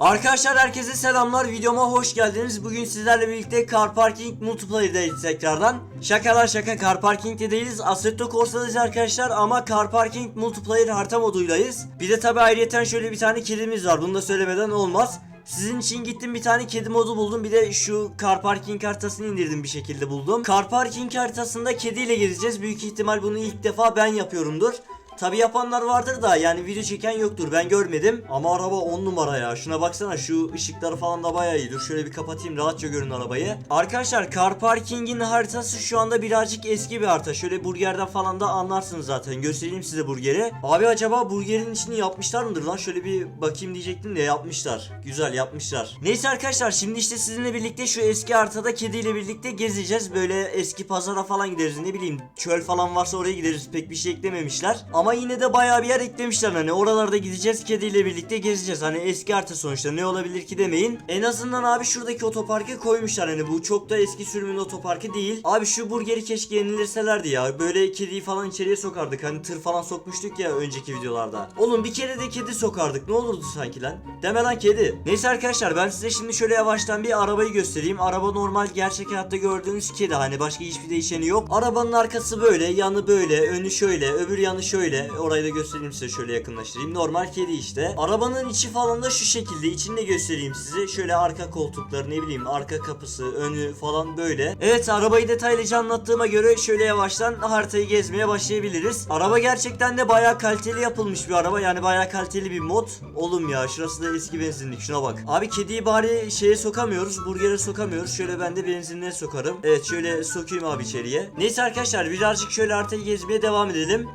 Arkadaşlar herkese selamlar videoma hoş geldiniz. Bugün sizlerle birlikte Car Parking Multiplayer'dayız tekrardan. Şakalar şaka Car Parking'de değiliz. Assetto Corsa'dayız arkadaşlar ama Car Parking Multiplayer harita moduylayız. Bir de tabi ayrıyeten şöyle bir tane kedimiz var. Bunu da söylemeden olmaz. Sizin için gittim bir tane kedi modu buldum. Bir de şu car parking haritasını indirdim bir şekilde buldum. Car parking haritasında kediyle gezeceğiz. Büyük ihtimal bunu ilk defa ben yapıyorumdur. Tabi yapanlar vardır da yani video çeken yoktur. Ben görmedim. Ama araba 10 numara ya. Şuna baksana şu ışıkları falan da bayağı iyi. Dur şöyle bir kapatayım rahatça görün arabayı. Arkadaşlar car parkingin haritası şu anda birazcık eski bir harita. Şöyle burgerden falan da anlarsınız zaten. Göstereyim size burgeri. Abi acaba burgerin içini yapmışlar mıdır lan? Şöyle bir bakayım diyecektim de yapmışlar. Güzel yapmışlar. Neyse arkadaşlar şimdi işte sizinle birlikte şu eski haritada kediyle birlikte gezeceğiz. Böyle eski pazara falan gideriz. Ne bileyim çöl falan varsa oraya gideriz. Pek bir şey eklememişler. Ama yine de bayağı bir yer eklemişler. Hani oralarda gideceğiz kediyle birlikte gezeceğiz. Hani eski harita sonuçta ne olabilir ki demeyin. En azından abi şuradaki otoparkı koymuşlar. Hani bu çok da eski sürümün otoparkı değil. Abi şu burgeri keşke yenilirselerdi ya. Böyle kediyi falan içeriye sokardık. Hani tır falan sokmuştuk ya önceki videolarda. Oğlum bir kere de kedi sokardık. Ne olurdu sanki lan? Deme lan kedi. Neyse arkadaşlar ben size şimdi şöyle yavaştan bir arabayı göstereyim. Araba normal gerçek hayatta gördüğünüz kedi. Hani başka hiçbir değişeni yok. Arabanın arkası böyle yanı böyle önü şöyle öbür yanı şöyle orayı da göstereyim size şöyle yakınlaştırayım. Normal kedi işte. Arabanın içi falan da şu şekilde. İçini de göstereyim size. Şöyle arka koltukları ne bileyim arka kapısı önü falan böyle. Evet arabayı detaylıca anlattığıma göre şöyle yavaştan haritayı gezmeye başlayabiliriz. Araba gerçekten de bayağı kaliteli yapılmış bir araba. Yani bayağı kaliteli bir mod. Oğlum ya şurası da eski benzinlik. Şuna bak. Abi kediyi bari şeye sokamıyoruz burgere sokamıyoruz. Şöyle ben de benzinliğe sokarım. Evet şöyle sokayım abi içeriye. Neyse arkadaşlar birazcık şöyle haritayı gezmeye devam edelim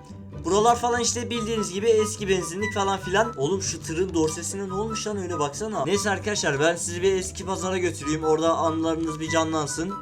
Buralar falan işte bildiğiniz gibi eski benzinlik falan filan. Oğlum şu tırın dorsesine ne olmuş lan öyle baksana. Neyse arkadaşlar ben sizi bir eski pazara götüreyim. Orada anılarınız bir canlansın.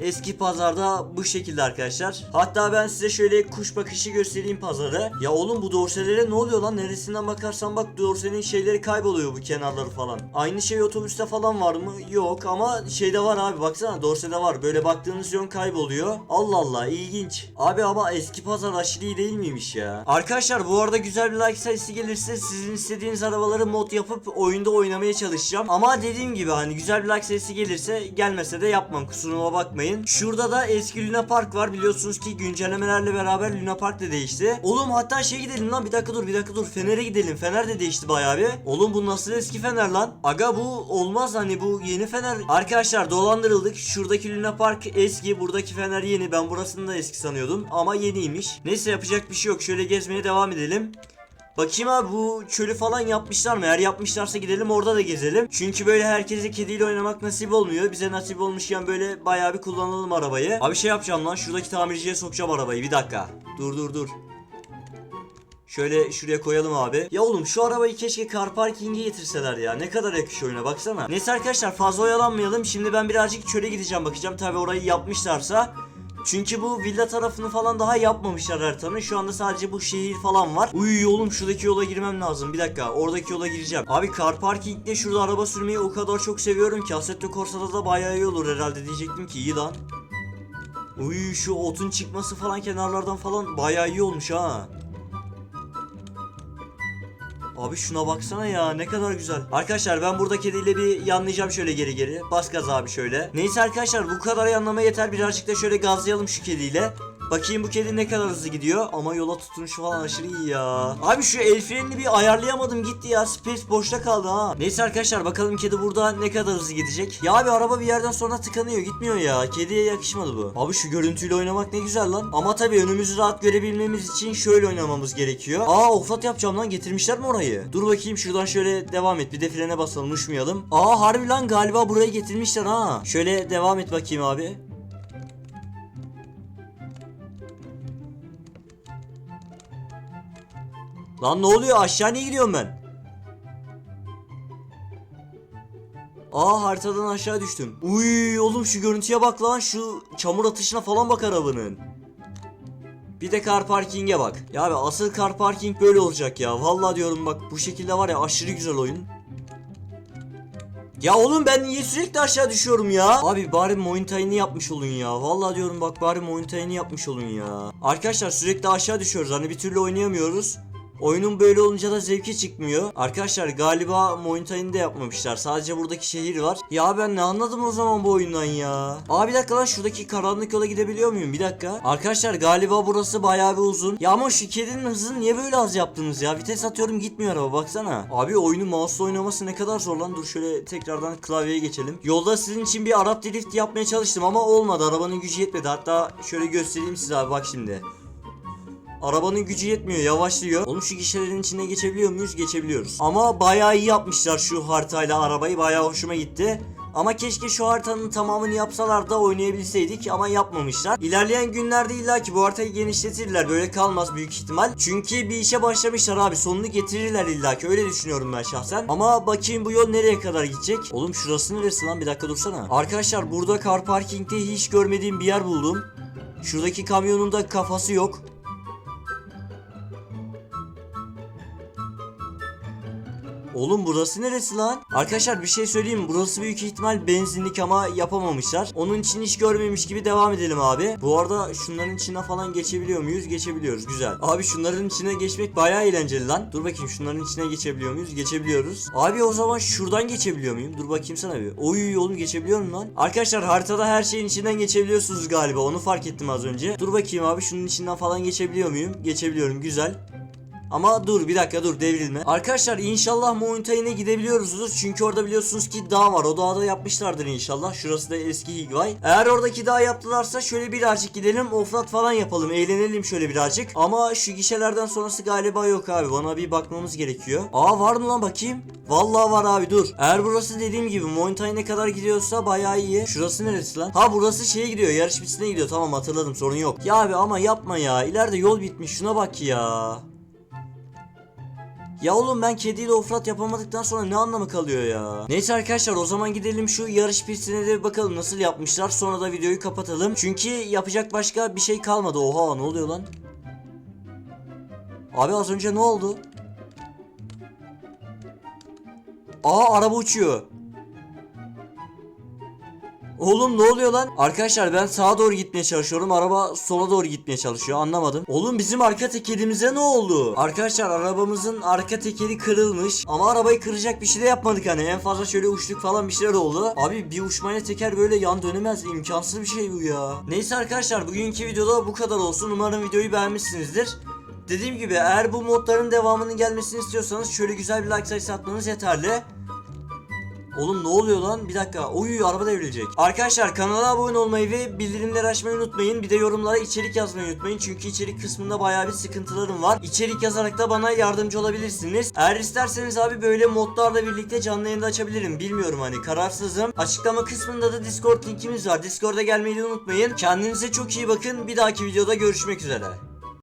Eski pazarda bu şekilde arkadaşlar. Hatta ben size şöyle kuş bakışı göstereyim pazarı. Ya oğlum bu dorselere ne oluyor lan? Neresinden bakarsan bak dorsenin şeyleri kayboluyor bu kenarları falan. Aynı şey otobüste falan var mı? Yok ama şeyde var abi baksana dorsede var. Böyle baktığınız yön kayboluyor. Allah Allah ilginç. Abi ama eski pazar aşırı iyi değil miymiş ya? Arkadaşlar bu arada güzel bir like sayısı gelirse sizin istediğiniz arabaları mod yapıp oyunda oynamaya çalışacağım. Ama dediğim gibi hani güzel bir like sayısı gelirse gelmese de yapmam kusuruma bakmayın. Şurada da eski Luna Park var biliyorsunuz ki güncellemelerle beraber Luna Park da değişti. Oğlum hatta şey gidelim lan bir dakika dur bir dakika dur Fener'e gidelim. Fener de değişti bayağı bir. Oğlum bu nasıl eski Fener lan? Aga bu olmaz hani bu yeni Fener. Arkadaşlar dolandırıldık. Şuradaki Luna Park eski buradaki Fener yeni. Ben burasını da eski sanıyordum ama yeniymiş. Neyse yapacak bir şey yok. Şöyle gezmeye devam edelim. Bakayım abi bu çölü falan yapmışlar mı? Eğer yapmışlarsa gidelim orada da gezelim. Çünkü böyle herkese kediyle oynamak nasip olmuyor. Bize nasip olmuşken böyle bayağı bir kullanalım arabayı. Abi şey yapacağım lan şuradaki tamirciye sokacağım arabayı bir dakika. Dur dur dur. Şöyle şuraya koyalım abi. Ya oğlum şu arabayı keşke car parking'e getirseler ya. Ne kadar yakışıyor oyuna baksana. Neyse arkadaşlar fazla oyalanmayalım. Şimdi ben birazcık çöle gideceğim bakacağım. Tabi orayı yapmışlarsa. Çünkü bu villa tarafını falan daha yapmamışlar haritanın. Şu anda sadece bu şehir falan var. Uy oğlum şuradaki yola girmem lazım. Bir dakika oradaki yola gireceğim. Abi car parking'de şurada araba sürmeyi o kadar çok seviyorum ki Assetto Corsa'da da bayağı iyi olur herhalde diyecektim ki iyi lan. Uy şu otun çıkması falan kenarlardan falan bayağı iyi olmuş ha. Abi şuna baksana ya ne kadar güzel. Arkadaşlar ben burada kediyle bir yanlayacağım şöyle geri geri. Bas gaz abi şöyle. Neyse arkadaşlar bu kadar yanlama yeter. Birazcık da şöyle gazlayalım şu kediyle. Bakayım bu kedi ne kadar hızlı gidiyor ama yola tutunuşu falan aşırı iyi ya. Abi şu el frenini bir ayarlayamadım gitti ya. Space boşta kaldı ha. Neyse arkadaşlar bakalım kedi burada ne kadar hızlı gidecek. Ya abi araba bir yerden sonra tıkanıyor gitmiyor ya. Kediye yakışmadı bu. Abi şu görüntüyle oynamak ne güzel lan. Ama tabii önümüzü rahat görebilmemiz için şöyle oynamamız gerekiyor. Aa offroad yapacağım lan getirmişler mi orayı? Dur bakayım şuradan şöyle devam et. Bir de frene basalım uçmayalım. Aa harbi lan galiba burayı getirmişler ha. Şöyle devam et bakayım abi. Lan ne oluyor aşağı niye gidiyorum ben? Aa haritadan aşağı düştüm. Uy oğlum şu görüntüye bak lan şu çamur atışına falan bak arabanın. Bir de car parking'e bak. Ya abi asıl car parking böyle olacak ya. Vallahi diyorum bak bu şekilde var ya aşırı güzel oyun. Ya oğlum ben niye sürekli aşağı düşüyorum ya? Abi bari Mointaine'i yapmış olun ya. Vallahi diyorum bak bari Mointaine'i yapmış olun ya. Arkadaşlar sürekli aşağı düşüyoruz. Hani bir türlü oynayamıyoruz. Oyunun böyle olunca da zevki çıkmıyor. Arkadaşlar galiba Mountain'i de yapmamışlar. Sadece buradaki şehir var. Ya ben ne anladım o zaman bu oyundan ya. Aa bir dakika lan şuradaki karanlık yola gidebiliyor muyum? Bir dakika. Arkadaşlar galiba burası bayağı bir uzun. Ya ama şu kedinin hızını niye böyle az yaptınız ya? Vites atıyorum gitmiyor araba baksana. Abi oyunu mouse'la oynaması ne kadar zor lan. Dur şöyle tekrardan klavyeye geçelim. Yolda sizin için bir Arap drift yapmaya çalıştım ama olmadı. Arabanın gücü yetmedi. Hatta şöyle göstereyim size abi bak şimdi. Arabanın gücü yetmiyor yavaşlıyor. Oğlum şu gişelerin içine geçebiliyor muyuz? Geçebiliyoruz. Ama bayağı iyi yapmışlar şu haritayla arabayı. Bayağı hoşuma gitti. Ama keşke şu haritanın tamamını yapsalar da oynayabilseydik ama yapmamışlar. İlerleyen günlerde illaki bu haritayı genişletirler. Böyle kalmaz büyük ihtimal. Çünkü bir işe başlamışlar abi. Sonunu getirirler illaki. Öyle düşünüyorum ben şahsen. Ama bakayım bu yol nereye kadar gidecek? Oğlum şurası neresi lan? Bir dakika dursana. Arkadaşlar burada car parking'de hiç görmediğim bir yer buldum. Şuradaki kamyonun da kafası yok. Oğlum burası neresi lan? Arkadaşlar bir şey söyleyeyim? Burası büyük ihtimal benzinlik ama yapamamışlar. Onun için hiç görmemiş gibi devam edelim abi. Bu arada şunların içine falan geçebiliyor muyuz? Geçebiliyoruz. Güzel. Abi şunların içine geçmek bayağı eğlenceli lan. Dur bakayım şunların içine geçebiliyor muyuz? Geçebiliyoruz. Abi o zaman şuradan geçebiliyor muyum? Dur bakayım sana bir. Oy oğlum geçebiliyor muyum lan? Arkadaşlar haritada her şeyin içinden geçebiliyorsunuz galiba. Onu fark ettim az önce. Dur bakayım abi şunun içinden falan geçebiliyor muyum? Geçebiliyorum. Güzel. Ama dur bir dakika dur devrilme. Arkadaşlar inşallah Mountain'e gidebiliyoruzdur. Çünkü orada biliyorsunuz ki dağ var. O dağda yapmışlardır inşallah. Şurası da eski Higvay. Eğer oradaki dağ yaptılarsa şöyle birazcık gidelim. Offroad falan yapalım. Eğlenelim şöyle birazcık. Ama şu gişelerden sonrası galiba yok abi. Bana bir bakmamız gerekiyor. Aa var mı lan bakayım? Vallahi var abi dur. Eğer burası dediğim gibi Mountain'e kadar gidiyorsa bayağı iyi. Şurası neresi lan? Ha burası şeye gidiyor. Yarış pistine gidiyor. Tamam hatırladım sorun yok. Ya abi ama yapma ya. İleride yol bitmiş. Şuna bak ya. Ya oğlum ben kediyle offroad yapamadıktan sonra ne anlamı kalıyor ya? Neyse arkadaşlar o zaman gidelim şu yarış pistine de bakalım nasıl yapmışlar. Sonra da videoyu kapatalım. Çünkü yapacak başka bir şey kalmadı. Oha ne oluyor lan? Abi az önce ne oldu? Aa araba uçuyor. Oğlum ne oluyor lan? Arkadaşlar ben sağa doğru gitmeye çalışıyorum. Araba sola doğru gitmeye çalışıyor. Anlamadım. Oğlum bizim arka tekerimize ne oldu? Arkadaşlar arabamızın arka tekeri kırılmış. Ama arabayı kıracak bir şey de yapmadık hani. En fazla şöyle uçtuk falan bir şeyler oldu. Abi bir uçmayla teker böyle yan dönemez. İmkansız bir şey bu ya. Neyse arkadaşlar bugünkü videoda bu kadar olsun. Umarım videoyu beğenmişsinizdir. Dediğim gibi eğer bu modların devamının gelmesini istiyorsanız şöyle güzel bir like sayısı atmanız yeterli. Oğlum ne oluyor lan? Bir dakika. Oy araba devrilecek. Arkadaşlar kanala abone olmayı ve bildirimleri açmayı unutmayın. Bir de yorumlara içerik yazmayı unutmayın. Çünkü içerik kısmında bayağı bir sıkıntılarım var. İçerik yazarak da bana yardımcı olabilirsiniz. Eğer isterseniz abi böyle modlarla birlikte canlı yayında açabilirim. Bilmiyorum hani kararsızım. Açıklama kısmında da Discord linkimiz var. Discord'a gelmeyi unutmayın. Kendinize çok iyi bakın. Bir dahaki videoda görüşmek üzere.